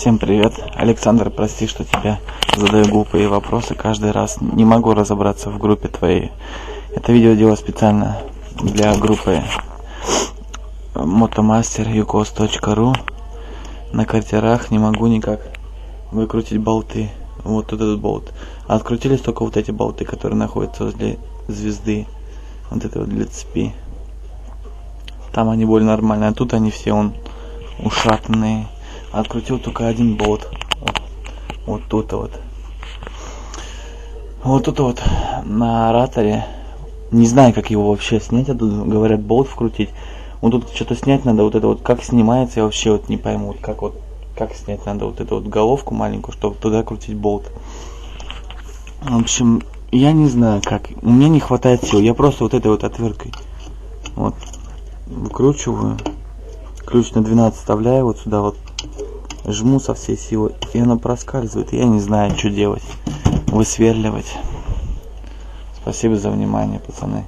Всем привет. Александр, прости, что тебе задаю глупые вопросы каждый раз. Не могу разобраться в группе твоей. Это видео делаю специально для группы motomaster.ucos.ru На картерах не могу никак выкрутить болты. Вот этот болт. А открутились только вот эти болты, которые находятся возле звезды. Вот это вот для цепи. Там они более нормальные, а тут они все он ушатанные. Открутил только один болт. Вот, вот тут вот. Вот тут вот на ораторе. Не знаю, как его вообще снять. А тут говорят болт вкрутить. Вот тут что-то снять надо. Вот это вот как снимается, я вообще вот не пойму. Вот как вот как снять надо вот эту вот головку маленькую, чтобы туда крутить болт. В общем, я не знаю как. У меня не хватает сил. Я просто вот этой вот отверткой вот выкручиваю. Ключ на 12 вставляю вот сюда вот. Жму со всей силы. И оно проскальзывает. Я не знаю, что делать. Высверливать. Спасибо за внимание, пацаны.